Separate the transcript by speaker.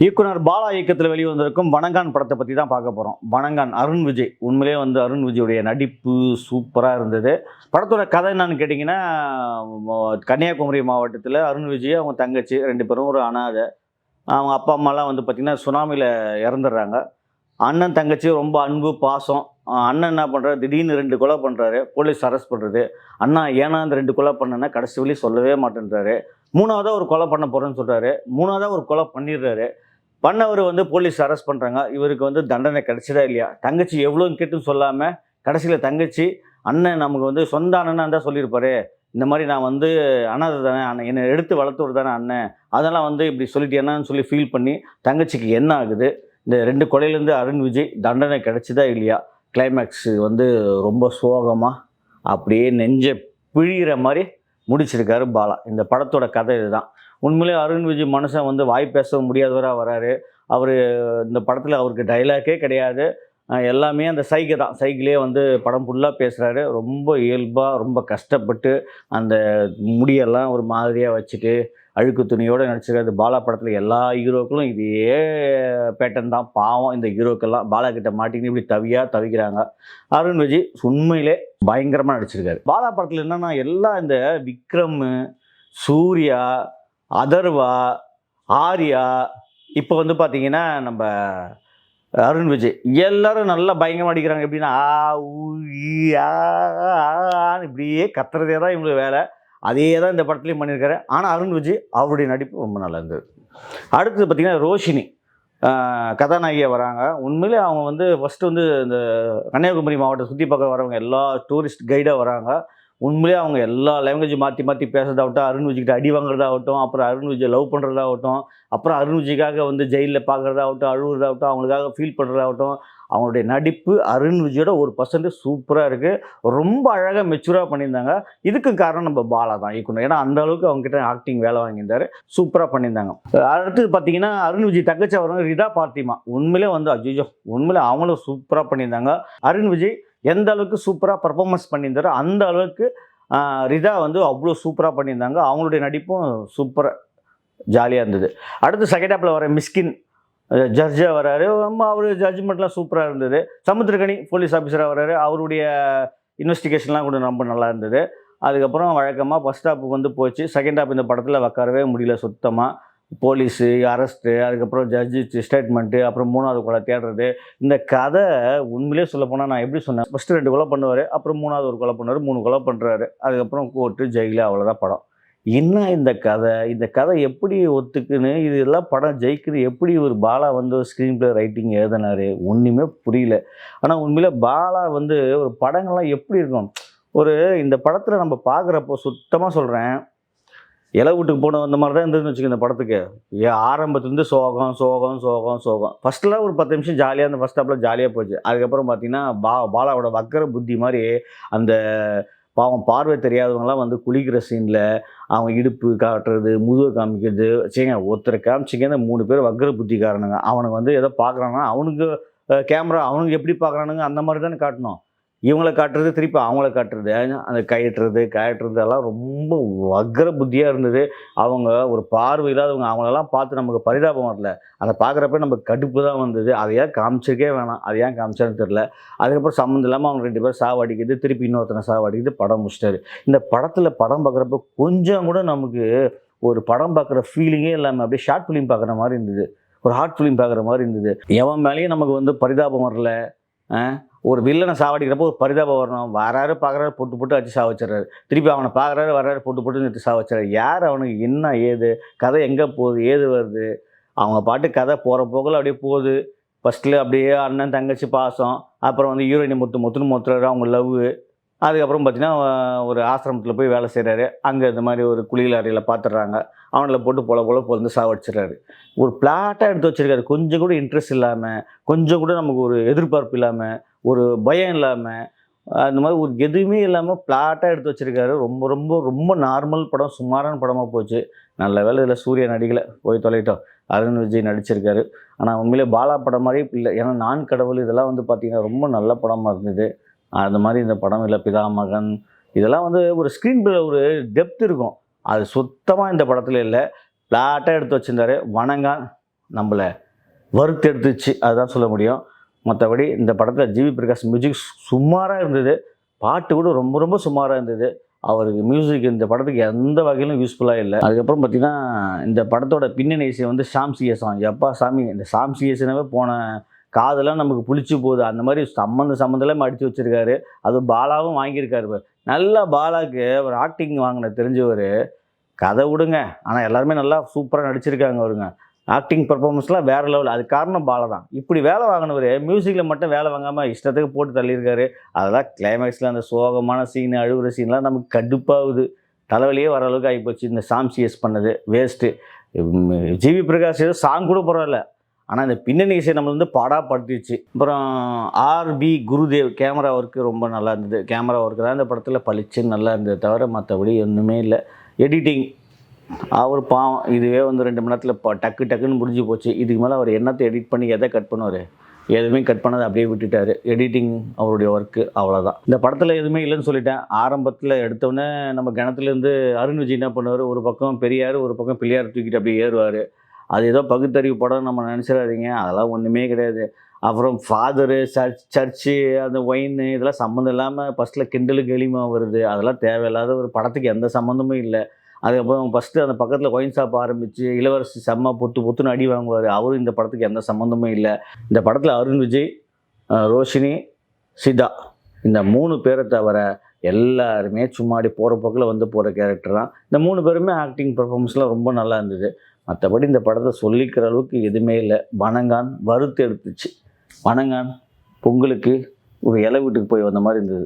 Speaker 1: இயக்குனர் பாலா இயக்கத்தில் வெளிவந்திருக்கும் வணங்கான் படத்தை பற்றி தான் பார்க்க போகிறோம் வணங்கான் அருண் விஜய். உண்மையிலே வந்து அருண் விஜயுடைய நடிப்பு சூப்பராக இருந்தது. படத்தோட கதை என்னன்னு கேட்டிங்கன்னா கன்னியாகுமரி மாவட்டத்தில் அருண் விஜய் அவங்க தங்கச்சி ரெண்டு பேரும் ஒரு அனாதை. அவங்க அப்பா அம்மாலாம் வந்து பார்த்திங்கன்னா சுனாமியில் இறந்துடுறாங்க. அண்ணன் தங்கச்சி ரொம்ப அன்பு பாசம். அண்ணன் என்ன பண்ணுறாரு திடீர்னு ரெண்டு கொலை பண்ணுறாரு போலீஸ் அரெஸ்ட் பண்ணுறது அண்ணா ஏன்னா அந்த ரெண்டு கொலை பண்ணேன்னா கடைசி வழி சொல்லவே மாட்டேன்றாரு. மூணாவதாக ஒரு கொலை பண்ண போகிறேன்னு சொல்கிறாரு மூணாவதாக ஒரு கொலை பண்ணிடுறாரு. பண்ணவர் வந்து போலீஸ் அரெஸ்ட் பண்ணுறாங்க இவருக்கு வந்து தண்டனை கிடைச்சதா இல்லையா? தங்கச்சி எவ்வளோன்னு கேட்டும் சொல்லாமல் கடைசியில் தங்கச்சி அண்ணன் நமக்கு வந்து சொந்த அண்ணனாக தான் சொல்லியிருப்பாரு. இந்த மாதிரி நான் வந்து அனாதை தானே அண்ணன் என்னை எடுத்து வளர்த்துவர் தானே அண்ணன். அதெல்லாம் வந்து இப்படி சொல்லிட்டேனான்னு சொல்லி ஃபீல் பண்ணி தங்கச்சிக்கு என்ன ஆகுது? இந்த ரெண்டு கொலையிலேருந்து அருண் விஜய் தண்டனை கிடைச்சதா இல்லையா? கிளைமேக்ஸ் வந்து ரொம்ப சோகமாக அப்படியே நெஞ்சை பிழிகிற மாதிரி முடிச்சிருக்காரு பாலா. இந்த படத்தோட கதை இதுதான். உண்மையிலே அருண் விஜய் மனுஷன் வந்து வாய் பேச முடியாதவராக வராரு. அவர் இந்த படத்தில் அவருக்கு டைலாக்கே கிடையாது. எல்லாமே அந்த சைகை தான். சைக்கிளே வந்து படம் ஃபுல்லாக பேசுகிறாரு ரொம்ப இயல்பாக ரொம்ப கஷ்டப்பட்டு அந்த முடியெல்லாம் ஒரு மாதிரியாக வச்சுட்டு அழுக்கு துணியோடு நடிச்சிருக்காரு. பாலா படத்தில் எல்லா ஹீரோக்களும் இதே பேட்டன் தான். பாவம் இந்த ஹீரோக்கெல்லாம் பாலா கிட்ட மாட்டிக்கின்னு இப்படி தவியாக தவிக்கிறாங்க. அருண் விஜய் உண்மையிலே பயங்கரமாக நடிச்சிருக்காரு. பாலா படத்தில் என்னென்னா எல்லா இந்த விக்ரம் சூர்யா அதர்வா ஆர்யா இப்போ வந்து பார்த்தீங்கன்னா நம்ம அருண் விஜய் எல்லாரும் நல்லா பயங்கரமாக அடிக்கிறாங்க. எப்படின்னா ஆ ஆ, ஆ, இப்படியே கத்துறதே தான் இவங்களுக்கு வேலை. அதே தான் இந்த படத்துலையும் பண்ணியிருக்காரு. ஆனால் அருண் விஜய் அவருடைய நடிப்பு ரொம்ப நல்லா இருந்தது. அடுத்தது பார்த்தீங்கன்னா ரோஷினி. கதாநாயகியாக வராங்க. உண்மையிலே அவங்க வந்து ஃபஸ்ட்டு வந்து இந்த கன்னியாகுமரி மாவட்டம் சுற்றி பார்க்க வரவங்க எல்லா டூரிஸ்ட் கைடாக வராங்க. உண்மையிலே அவங்க எல்லா லாங்குவேஜும் மாற்றி மாற்றி பேசுறதாகட்டும் அருண் விஜய்கிட்ட அடி வாங்குறதாகட்டும் அப்புறம் அருண் விஜய் லவ் பண்ணுறதாகட்டும் அப்புறம் அருண் விஜய்க்காக வந்து ஜெயிலில் பார்க்குறதாகட்டும் அழுகுறதாகட்டும் அவங்களுக்காக ஃபீல் பண்ணுறதாகட்டும் அவங்களுடைய நடிப்பு அருண் விஜயோட ஒரு பர்சன்ட் சூப்பராக இருக்குது ரொம்ப அழகாக மெச்சூராக பண்ணியிருந்தாங்க. இதுக்கு காரணம் நம்ம பாலா தான் இயக்குனர். ஏன்னா அந்த அளவுக்கு ஆக்டிங் வேலை வாங்கியிருந்தாரு. சூப்பராக பண்ணியிருந்தாங்க. அடுத்து பார்த்தீங்கன்னா அருண் விஜய் தங்கச்சி அவர் ரிதா பார்த்திமா. உண்மையிலே வந்து அஜிஜோ உண்மையிலே அவங்களும் சூப்பராக பண்ணியிருந்தாங்க. அருண் விஜய் எந்த அளவுக்கு சூப்பராக பர்ஃபார்மன்ஸ் பண்ணியிருந்தாரோ அந்த அளவுக்கு ரிதா வந்து அவ்வளோ சூப்பராக பண்ணியிருந்தாங்க. அவங்களுடைய நடிப்பும் சூப்பராக ஜாலியாக இருந்தது. அடுத்து செகண்ட் ஆப்பில் வர மிஸ்கின் ஜட்ஜாக வராரு. ரொம்ப அவர் ஜட்ஜ்மெண்ட்லாம் சூப்பராக இருந்தது. சமுத்திரகனி போலீஸ் ஆஃபீஸராக வராரு. அவருடைய இன்வெஸ்டிகேஷன்லாம் கூட ரொம்ப நல்லா இருந்தது. அதுக்கப்புறம் வழக்கமாக ஃபஸ்ட் ஹாப் வந்து போச்சு. செகண்ட் ஹாப் இந்த படத்தில் உட்காரவே முடியல சுத்தமாக போலீஸு அரெஸ்ட்டு அதுக்கப்புறம் ஜட்ஜி ஸ்டேட்மெண்ட்டு அப்புறம் மூணாவது கொலை தேடுறது. இந்த கதை உண்மையிலே சொல்ல போனால் நான் எப்படி சொன்னேன் ஃபஸ்ட்டு ரெண்டு கொலை பண்ணுவார் அப்புறம் மூணாவது ஒரு கொலை பண்ணுவார் மூணு கொலை பண்ணுறாரு அதுக்கப்புறம் கோர்ட்டு ஜெயிலு அவ்வளோதான் படம். என்ன இந்த கதை? இந்த கதை எப்படி ஒத்துக்குன்னு இதெல்லாம் படம் ஜெயிக்குது எப்படி ஒரு பாலா வந்து ஒரு ஸ்க்ரீன் பிளே ரைட்டிங் எழுதினார்? ஒன்றுமே புரியல. ஆனால் உண்மையில பாலா வந்து ஒரு படங்கள்லாம் எப்படி இருக்கும்? ஒரு இந்த படத்தில் நம்ம பார்க்குறப்போ சுத்தமாக சொல்கிறேன் இலை வீட்டுக்கு போன அந்த மாதிரி தான் இருந்ததுன்னு வச்சுக்க இந்த படத்துக்கு. ஏ ஆரம்பத்துலேருந்து சோகம் சோகம் சோகம் சோகம். ஃபஸ்ட்டில் ஒரு பத்து நிமிஷம் ஜாலியாக அந்த ஃபஸ்ட் ஸ்டாப்பில் ஜாலியாக போச்சு. அதுக்கப்புறம் பார்த்தீங்கன்னா பா பாலாவோட வக்கர புத்தி மாதிரி அந்த பாவம் பார்வை தெரியாதவங்களாம் வந்து குளிக்கிற சீனில் அவங்க இடுப்பு காட்டுறது முதுகு காமிக்கிறது. சரிங்க ஒருத்தரை காமிச்சிங்க மூணு பேர் வக்கர புத்திக்காரனுங்க. அவனுக்கு வந்து எதோ பார்க்குறான்னா அவனுக்கு கேமரா அவனுக்கு எப்படி பார்க்குறானுங்க அந்த மாதிரி தானே காட்டணும். இவங்கள காட்டுறது திருப்பி அவங்கள காட்டுறது அந்த கயட்டுறது கயட்டுறது எல்லாம் ரொம்ப வக்ர புத்தியாக இருந்தது. அவங்க ஒரு பார்வை இல்லாதவங்க அவங்களெல்லாம் பார்த்து நமக்கு பரிதாபம் வரல. அதை பார்க்குறப்ப நமக்கு கடுப்பு தான் வந்தது. அதை ஏன் காமிச்சிருக்கே வேணாம். அது ஏன் காமிச்சான்னு தெரில அதுக்கப்புறம் சம்மந்தம் இல்லாமல் அவங்க ரெண்டு பேரும் சாவடிக்குது திருப்பி இன்னொருத்தனை சாவடிக்குது படம் முடிச்சிட்டாரு. இந்த படத்தில் படம் பார்க்குறப்ப கொஞ்சம் கூட நமக்கு ஒரு படம் பார்க்குற ஃபீலிங்கே இல்லாமல் அப்படியே ஷார்ட் ஃபிலிம் பார்க்குற மாதிரி இருந்தது. ஒரு ஹார்ட் ஃபிலிம் பார்க்குற மாதிரி இருந்தது. எவன் மேலேயும் நமக்கு வந்து பரிதாபம் வரல. ஒரு வில்லனை சாவடிக்கிறப்போ ஒரு பரிதாபம் வரணும். வராரு பார்க்குறாரு போட்டு போட்டு அடிச்சு சாவச்சிட்றாரு திருப்பி அவனை பார்க்குறாரு வராரு போட்டு போட்டு நிறுத்தி சாவச்சிட்றாரு யார் அவனுக்கு என்ன ஏது? கதை எங்கே போகுது? ஏது வருது? அவங்க பாட்டு கதை போகிற போக்கில் அப்படியே போகுது. ஃபஸ்ட்டில் அப்படியே அண்ணன் தங்கச்சி பாசம். அப்புறம் வந்து ஹீரோயினி முத்து முத்துன்னு முத்துறாரு. அவங்க லவ் அதுக்கப்புறம் பார்த்தீங்கன்னா ஒரு ஆசிரமத்தில் போய் வேலை செய்கிறாரு அங்கே இந்த மாதிரி ஒரு குளியல் அறையில் பார்த்துட்றாங்க அவனில் போட்டு பொல பொல பொழுது சாவடிச்சிடுறாரு. ஒரு பிளாட்டாக எடுத்து வச்சிருக்காரு. கொஞ்சம் கூட இன்ட்ரெஸ்ட் இல்லாமல் கொஞ்சம் கூட நமக்கு ஒரு எதிர்பார்ப்பு இல்லாமல் ஒரு பயம் இல்லாமல் அந்த மாதிரி ஒரு எதுவுமே இல்லாமல் பிளாட்டாக எடுத்து வச்சுருக்காரு. ரொம்ப ரொம்ப ரொம்ப நார்மல் படம் சுமாரான படமாக போச்சு. நல்ல வேளை இதில் சூரிய நடிக்கலை போய் தொலைட்டோம். அருண் விஜய் நடிச்சிருக்காரு. ஆனால் உண்மையிலே பாலா படம் மாதிரி இல்லை. ஏன்னா நான் கடவுள் இதெல்லாம் வந்து பார்த்திங்கன்னா ரொம்ப நல்ல படமாக இருந்தது. அந்த மாதிரி இந்த படம் இல்லை பிதா மகன் இதெல்லாம் வந்து ஒரு ஸ்க்ரீன் பிளே ஒரு டெப்த் இருக்கும். அது சுத்தமாக இந்த படத்தில் இல்லை. பிளாட்டாக எடுத்து வச்சிருந்தாரு. வணங்கான் நம்மளை வறுத்தெடுத்துச்சு. அதுதான் சொல்ல முடியும். மற்றபடி இந்த படத்தில் ஜிவி பிரகாஷ் மியூசிக் சுமாராக இருந்தது. பாட்டு கூட ரொம்ப ரொம்ப சுமாராக இருந்தது. அவருக்கு மியூசிக் இந்த படத்துக்கு எந்த வகையிலும் யூஸ்ஃபுல்லாக இல்லை. அதுக்கப்புறம் பார்த்தீங்கன்னா இந்த படத்தோட பின்னணி இசை வந்து சாம் சிஎஸ் எப்பா சாமி இந்த சாம் சிஎஸ்னாவே போன காதெல்லாம் நமக்கு புளிச்சு போகுது. அந்த மாதிரி சம்மந்த சம்மந்தெல்லாம் அடித்து வச்சுருக்காரு. அது பாலாவும் வாங்கியிருக்காரு நல்லா பாலாக்கு ஒரு ஆக்டிங் வாங்கின தெரிஞ்சவர். கதை விடுங்க. ஆனால் எல்லாருமே நல்லா சூப்பராக நடிச்சிருக்காங்க அவருங்க. ஆக்டிங் பர்ஃபார்மன்ஸ்லாம் வேறு லெவல் அது காரணம் பாலை தான் இப்படி வேலை வாங்கினவர் மியூசிக்கில் மட்டும் வேலை வாங்காமல் இஷ்டத்துக்கு போட்டு தள்ளியிருக்காரு. அதெல்லாம் கிளைமேக்ஸில் அந்த சோகமான சீன் அழுகுற சீன்லாம் நமக்கு கடுப்பாகுது. தலைவலியே வர அளவுக்கு ஆகிப்போச்சு இந்த சாம் சிஎஸ் பண்ணது வேஸ்ட்டு ஜிவி பிரகாஷ் ஏதோ சாங் கூட பரவாயில்ல ஆனால் இந்த பின்னணி இசை நம்ம வந்து பாடாப்படுத்திடுச்சு. அப்புறம் ஆர்பி குருதேவ் கேமரா ஒர்க்கு ரொம்ப நல்லா இருந்தது. கேமரா ஒர்க்கு தான். இந்த படத்தில் பளிச்சுன்னு நல்லா இருந்தது தவிர மற்றபடி ஒன்றுமே இல்லை. எடிட்டிங் அவர் பாவம். இதுவே வந்து ரெண்டு மணி நேரத்தில் ப டக்கு டக்குன்னு முடிஞ்சு போச்சு. இதுக்கு மேலே அவர் என்னத்தை எடிட் பண்ணி எதை கட் பண்ணுவார்? எதுவுமே கட் பண்ணதை அப்படியே விட்டுட்டார். எடிட்டிங் அவருடைய ஒர்க்கு அவ்வளோதான் இந்த படத்தில் எதுவுமே இல்லைன்னு சொல்லிட்டேன். ஆரம்பத்தில் எடுத்தோடனே நம்ம கிணத்துலேருந்து அருண் விஜய் என்ன பண்ணுவார்? ஒரு பக்கம் பெரியார் ஒரு பக்கம் பிள்ளையார் தூக்கிட்டு அப்படியே ஏறுவார். அது ஏதோ பகுத்தறிவு படம் நம்ம நினச்சிடாதீங்க. அதெல்லாம் ஒன்றுமே கிடையாது. அப்புறம் ஃபாதரு சர்ச் சர்ச்சு அந்த ஒயின் இதெல்லாம் சம்மந்தம் இல்லாமல் ஃபஸ்ட்டில் கிண்டலுக்கு எளிமா வருது. அதெல்லாம் தேவையில்லாத ஒரு படத்துக்கு எந்த சம்மந்தமும் இல்லை. அதுக்கப்புறம் ஃபஸ்ட்டு அந்த பக்கத்தில் ஒயின் ஷாப் ஆரம்பித்து இளவரசி செம்ம பொத்து பொத்துன்னு அடி வாங்குவார். அவரும் இந்த படத்துக்கு எந்த சம்மந்தமும் இல்லை. இந்த படத்தில் அருண் விஜய் ரோஷினி சிதா இந்த மூணு பேரை தவிர எல்லாருமே சும்மாடி போகிற போக்கில் வந்து போகிற கேரக்டர் தான். இந்த மூணு பேருமே ஆக்டிங் பர்ஃபார்மன்ஸ்லாம் ரொம்ப நல்லா இருந்தது. மற்றபடி இந்த படத்தை சொல்லிக்கிற அளவுக்கு எதுவுமே இல்லை. வனங்கான் வறுத்து எடுத்துச்சு வனங்கான் பொங்கலுக்கு ஒரு இலை வீட்டுக்கு போய் வந்த மாதிரி இருந்தது.